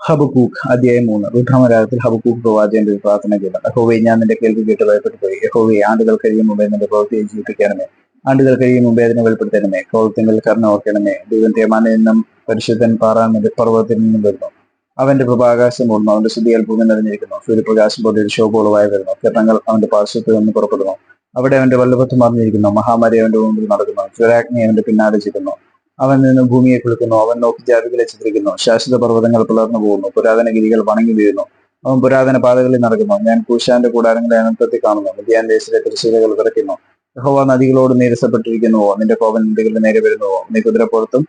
Habakkuk അധ്യായം മൂന്ന്. രുദ്രമരാഗത്തിൽ Habakkuk പ്രവാചകന്റെ ഒരു പ്രാർത്ഥന ചെയ്ത. യഹോവെ ഞാൻ നിന്റെ കേൾവി കേട്ട് ഭയപ്പെട്ടു പോയി യഹോവെ ആണ്ടുകൾ കഴിയും മുമ്പേ നിന്റെ പ്രവൃത്തിയെ ജീവിപ്പിക്കണമേ. ആണ്ടുകൾ കഴിയും മുമ്പേ അതിനെ വെളിപ്പെടുത്തണമേ. പ്രവൃത്തികൾ കർണ ഓർക്കണമേ. ദൈവം തേമാനിൽ നിന്നും പരിശുദ്ധൻ പാറാൻ നിന്റെ പർവതത്തിൽ നിന്നും വരുന്നു. അവന്റെ പ്രഭാകാശം മൂടുന്നു. അവന്റെ ശുദ്ധികൾ ഭൂമി നിറഞ്ഞിരിക്കുന്നു. സൂര്യപ്രകാശം പോലെ ഒരു ശോഭോളവായി വരുന്നു. കിരണങ്ങൾ അവന്റെ പാർശ്വത്തിൽ നിന്ന് പുറപ്പെടുന്നു. അവിടെ അവന്റെ വല്ലഭത്വം മറിഞ്ഞിരിക്കുന്നു മഹാമാരി അവന്റെ മുമ്പിൽ നടക്കുന്നു. ചുരാഗ്നി അവന്റെ പിന്നാലെ ചെയ്യുന്നു അവൻ നിന്ന് ഭൂമിയെ കുളിക്കുന്നു അവൻ നോക്കി ജാതികളെ ചിത്രിക്കുന്നു ശാശ്വത പർവതങ്ങൾ പുലർന്നു പോകുന്നു. പുരാതന ഗിരികൾ വണങ്ങി വീഴുന്നു. അവൻ പുരാതന പാതകളിൽ നടക്കുന്നു. ഞാൻ കൂശാന്റെ കൂടാരങ്ങളെ അനന്തത്തിൽ കാണുന്നു. മിതിയാൻ ദേശത്തെ തിരശ്ശീലകൾ വിറയ്ക്കുന്നു യഹോവ നദികളോട് നീരസപ്പെട്ടിരിക്കുന്നുവോ? നിന്റെ കോപൻ നദികളുടെ നേരെ വരുന്നുവോ? നീ കുതിരപ്പുറത്തും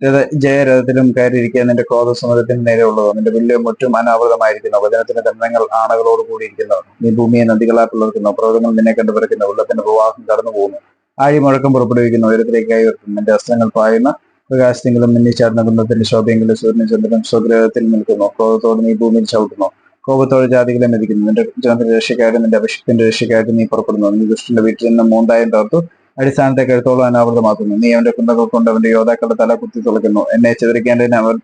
രഥ ജയരഥത്തിലും കയറിയിരിക്കുക നിന്റെ ക്രോധ സമുദ്രത്തിന് നേരെ ഉള്ളതോ? നിന്റെ വില്ല് മുറ്റും അനാവൃതമായിരിക്കുന്നു. വചനത്തിന്റെ ദന്തങ്ങൾ ആണകളോട് കൂടിയിരിക്കുന്നു. നീ ഭൂമിയെ നദികളാൽ പിളർക്കുന്നു. പർവതങ്ങൾ നിന്നെ കണ്ടു വിറയ്ക്കുന്നു. പ്രവാഹം കടന്നു പോകുന്നു ആഴി പുറപ്പെടുവിക്കുന്ന ഉയരത്തിലേക്കായി ഉയർത്തും നിന്റെ അസ്ത്രങ്ങൾ പായുന്ന പ്രകാശത്തെങ്കിലും മിന്നിച്ചാർന്ന ബന്ധത്തിന്റെ ശോഭയെങ്കിലും സൂര്യനും ചന്ദ്രനും സ്വഗ്രഹത്തിൽ നിൽക്കുന്നു. ക്രോധത്തോട് നീ ഭൂമിയിൽ ചവിട്ടുന്നു. കോപത്തോടെ ജാതികളെ മെതിക്കുന്നു. നിന്റെ ജനത്തിന്റെ രക്ഷയ്ക്കായിട്ട് നിന്റെ അഭിഷേകത്തിന്റെ രക്ഷയ്ക്കായിട്ട് നീ പുറപ്പെടുന്നു. നീ ദുഷ്ടന്റെ വീട്ടിൽ നിന്ന് മൂന്നായം തകർത്തു. അടിസ്ഥാനത്തെ കഴുത്തോളം അനാവൃതമാക്കുന്നു. നീ അവന്റെ കുന്തകൾ കൊണ്ട് അവന്റെ യോദ്ധാക്കളുടെ തല കുത്തി തുളയ്ക്കുന്നു. എന്നെ ചെതിരിക്കേണ്ടതിന് അവർ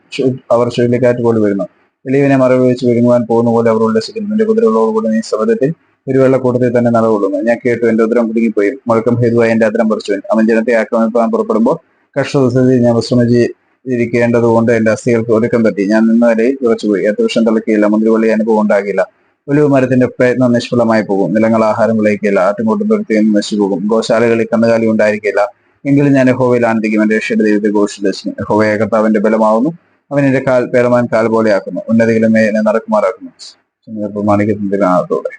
അവർ ചുഴലിക്കാറ്റ് പോലെ വരുന്നു എളിയവനെ മറവ് വെച്ച് വിഴുങ്ങുവാൻ പോകുന്ന പോലെ അവർ ഉല്ലസിക്കുന്നു. നിന്റെ കുതിരകളോടുകൂടി നീ സമരത്തിൽ ഒരു വെള്ളക്കൂട്ടത്തിൽ തന്നെ നടകൊള്ളുന്നു ഞാൻ കേട്ടു എന്റെ ഉദരം കുടുങ്ങിപ്പോയി. മുഴക്കം ഹേതുവായി എന്റെ അതിരം പറിച്ചു. അവൻ ജനത്തെ ആക്രമിക്കാൻ പുറപ്പെടുമ്പോൾ കഷ്ടദിവസത്തിൽ ഞാൻ വിശ്രമിച്ച് ഇരിക്കേണ്ടതുകൊണ്ട് എന്റെ അസ്ഥികൾക്ക് ഒരുക്കം തട്ടി. ഞാൻ നിന്നവരെ ഉറച്ചുപോയി വർഷം തിളക്കിയില്ല. മുന്തിരിവള്ളി അനുഭവം ഉണ്ടാകില്ല. ഒലിവ് മരത്തിന്റെ പ്രയത്നം നിഷ്ഫലമായി പോകും. നിലങ്ങൾ ആഹാരം വിളയിക്കില്ല. ആട്ടുംകൂട്ടും തുരുത്തി നശിച്ചു പോകും ഗോശാലകളിൽ കന്നുകാലി ഉണ്ടായിരിക്കില്ല. എങ്കിലും ഞാൻ യഹോവയിൽ ആനന്ദിക്കും. എന്റെ രക്ഷയുടെ ദൈവത്തെ ഘോഷിച്ചു യഹോവയെ കർത്താവിന്റെ ബലമാവുന്നു. അവൻ എന്റെ കാൽ പേടമാൻ കാൽ പോലെയാക്കുന്നു. ഉന്നതികളുമേ എന്നെ നടക്കുമാറാക്കുന്നു. പ്രമാണിക്കുന്നതിനകത്തോടെ